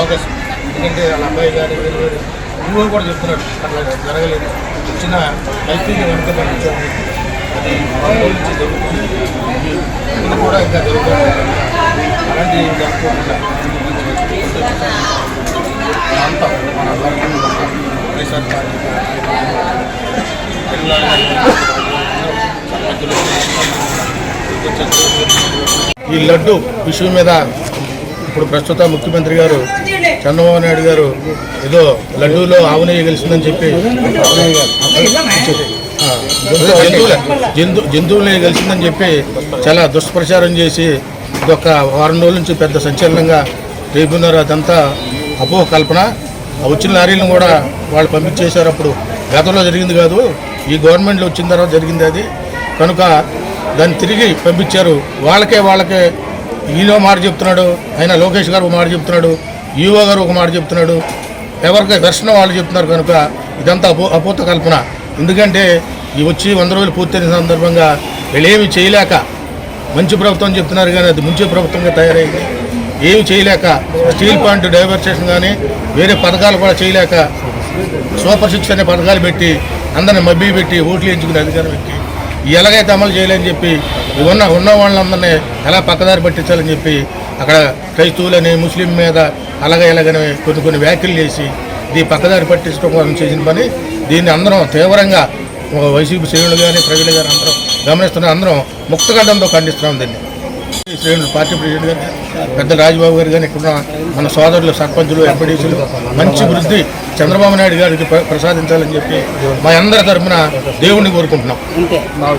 Bogus ఎందుకంటే వాళ్ళ అబ్బాయి గారు ఇంకో కూడా చెప్తున్నాడు అట్లా జరగలేదు. వచ్చిన ఐపీని వెనుక పండించాము అది నుంచి జరుగుతుంది. ఇది కూడా ఇంకా జరుగుతుంది. అలాంటి జరగకుండా అంతా మన వైఎస్ఆర్ పార్టీ ఈ లడ్డు విషయం మీద ఇప్పుడు ప్రస్తుత ముఖ్యమంత్రి గారు చంద్రబాబు నాయుడు గారు ఏదో లడ్డూలో ఆవునేయ గెలిచిందని చెప్పి జంతువుల జంతువులే జంతు జంతువులే గెలిచిందని చెప్పి చాలా దుష్ప్రచారం చేసి ఇదొక వారం రోజుల నుంచి పెద్ద సంచలనంగా రేపున్నారు అదంతా అపోహ కల్పన వచ్చిన లారీలను కూడా వాళ్ళు పంపించేశారు. అప్పుడు గతంలో జరిగింది కాదు ఈ గవర్నమెంట్లో వచ్చిన తర్వాత జరిగింది అది. కనుక దాన్ని తిరిగి పంపించారు. వాళ్ళకే వాళ్ళకే ఈయన మాట చెప్తున్నాడు ఆయన లోకేష్ గారు ఒక మాట చెప్తున్నాడు ఈఓ గారు ఒక మాట చెప్తున్నాడు ఎవరికి దర్శనం వాళ్ళు చెప్తున్నారు కనుక ఇదంతా అపో అపోత కల్పన. ఎందుకంటే ఈ వచ్చి వంద రోజులు పూర్తయిన సందర్భంగా వీళ్ళేమి చేయలేక మంచి ప్రభుత్వం చెప్తున్నారు కానీ అది ముంచే ప్రభుత్వంగా తయారైంది. ఏమి చేయలేక స్టీల్ ప్లాంట్ డైవర్సేషన్ కానీ వేరే పథకాలు కూడా చేయలేక సూపర్ సిక్స్ అనే పథకాలు పెట్టి అందరిని మబ్బి పెట్టి ఓట్లు ఎంచుకునే అధికారం పెట్టి ఎలాగైతే అమలు చేయాలని చెప్పి ఉన్న ఉన్న వాళ్ళందరినీ ఎలా పక్కదారి పట్టించాలని చెప్పి అక్కడ క్రైస్తవులని ముస్లిం మీద అలాగే ఇలాగని కొన్ని కొన్ని వ్యాఖ్యలు చేసి దీన్ని పక్కదారి పట్టించడం కోసం చేసిన పని దీన్ని అందరం తీవ్రంగా వైసీపీ శ్రేణులు కానీ ప్రజలు కానీ అందరం గమనిస్తున్న అందరం ముక్తగడ్డంతో ఖండిస్తున్నాం దీన్ని. శ్రేణులు పార్టీ ప్రెసిడెంట్ గారు పెద్ద రాజబాబు గారు కానీ ఇక్కడ మన సోదరులు సర్పంచులు ఎంపీడీసీలు మంచి వృద్ధి చంద్రబాబు నాయుడు గారికి ప్రసాదించాలని చెప్పి మా అందరి తరఫున దేవుణ్ణి కోరుకుంటున్నాం.